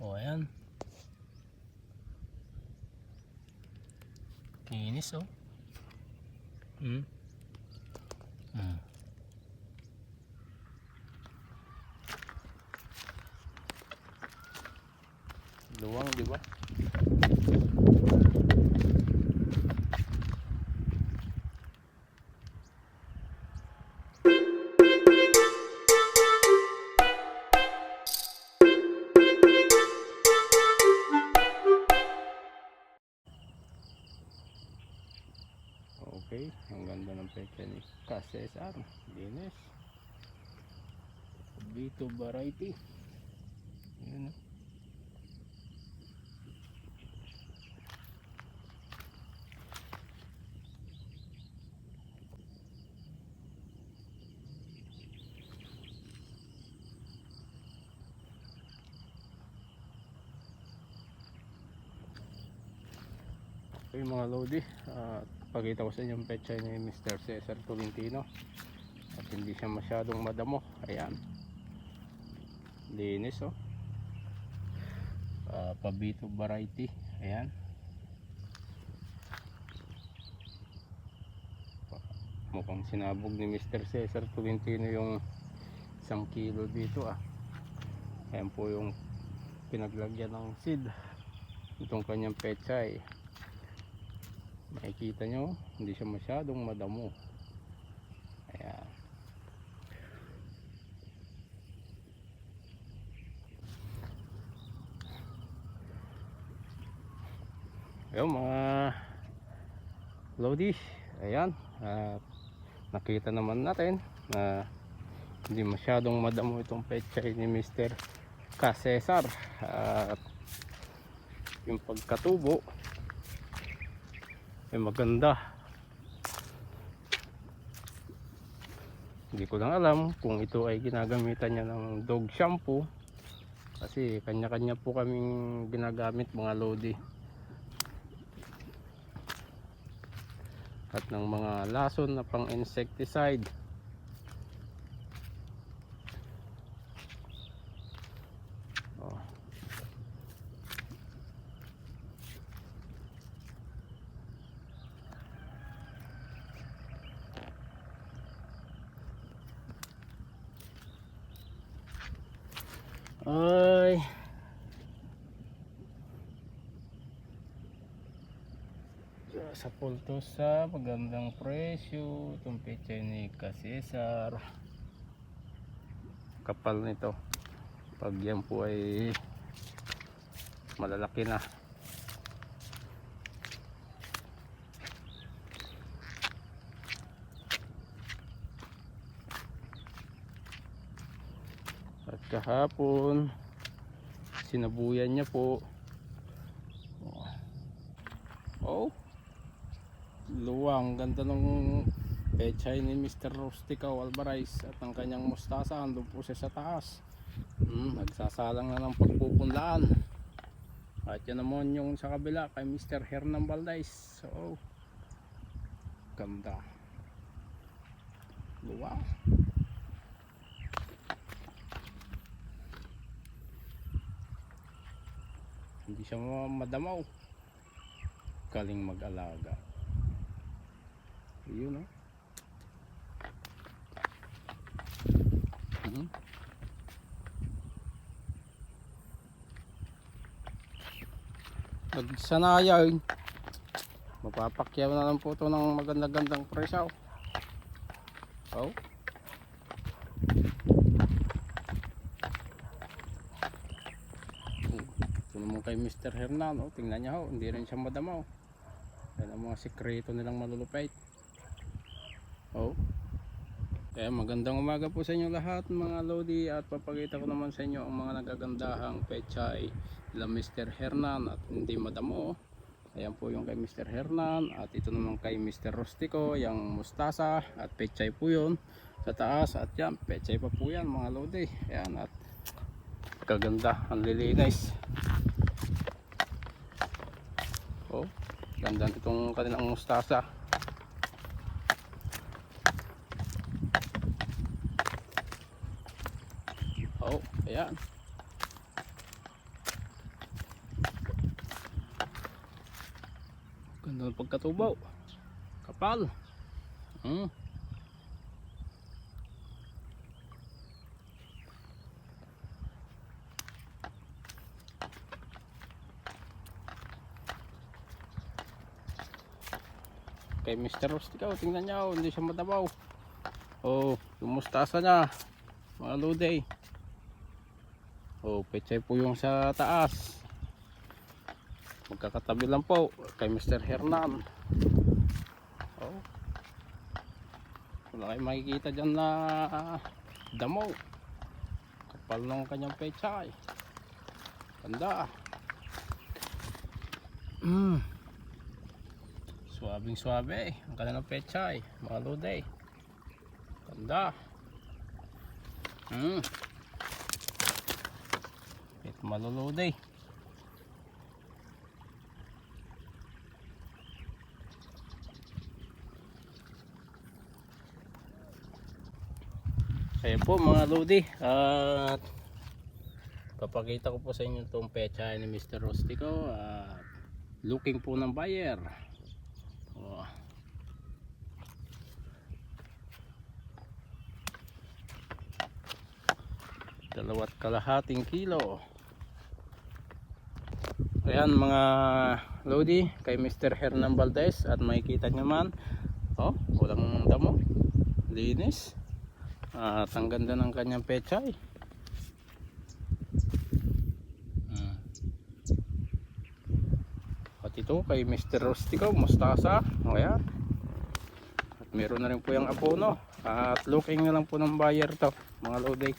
O, ayan. Kinis, oh. Hmm. Hmm. Luwang, di ba? Ganda ng pecha ni Kasesar. Linis. Vito variety. Yun. Okay mga Lodi, at pakita ko sa inyo yung petsa ni Mr. Cesar Tolentino at hindi siya masyadong madamo. Ayan. Linis oh. Ah, pabito variety. Ayan. Mukhang sinabog ni Mr. Cesar Tolentino yung isang kilo dito ah. Ayan po yung pinaglagyan ng seed. Itong kanyang pechay makikita nyo hindi siya masyadong madamo. Ayan. Ayun mga lodi ayan at nakita naman natin na hindi masyadong madamo itong pechay ni Mr. Kasesar at yung pagkatubo ay maganda. Hindi ko lang alam kung ito ay ginagamitan niya ng dog shampoo. Kasi kanya-kanya po kaming ginagamit mga lodi. At ng mga lason na pang insecticide Ay. Sa pulto sa magandang presyo itong pecha ni Kasesar. Kapal nito. Pag yan po ay malalaki na. Kahapon sinabuyan niya po. Oh. Luwang ganda ng pechay ni Mr. Rustico Alvarez at ang kanyang mustasa andun po siya sa taas. Hmm, nagsasalang na ng pagpupunlaan. At yan naman yung sa kabila kay Mr. Hernan Valdez. So, ganda. Luwang. Hindi siya ma- madamaw. Galing mag-alaga. Yun oh. Mhm. nagsanaya yun mapapakyaw na lang po ito ng maganda-gandang presyo. Oh ito naman kay Mr. Hernan oh, tingnan niya ho hindi rin siya madamaw yan ang mga sikreto nilang malulupait oh kaya magandang umaga po sa inyo lahat mga Lodi at papakita ko naman sa inyo ang mga nagagandahang pechay nila Mr. Hernan at hindi madamo ayan po yung kay Mr. Hernan at ito naman kay Mr. Rustico yung mustasa at pechay po yun sa taas at yan pechay pa po yan mga Lodi ayan at kaganda ang lilinis Oh, ganda itong kanilang mustasa. Oh, ayan. Ganda ng pagkatubaw. Kapal. Hmm. Kay Mr. Rustico, tingnan niyo, hindi siya matabaw. Oh, yung mustasa niya. Mga luday. Oh, pechay po yung sa taas. Magkakatabi lang po kay Mr. Hernan. Oh. Wala kayong makikita dyan na damo. Kapal ng kanyang pechay. Ganda. Mm. Suabing suabe. Ang kanilang pechay. Mga luday. Ganda. Mm. Ito maluluday. Kaya po mga lodi at papakita ko po sa inyo itong pecha ni Mr. Rostico at looking po ng buyer. Oh. Dalawat kalahating kilo ayan mga lodi kay Mr. Hernan Valdez at makikita nyo man oh, walang damo linis at ang ganda ng kanyang pechay hmm. at ito kay Mr. Rustico mustasa ayan at meron na rin po yung apono at looking na lang po ng buyer to mga lodi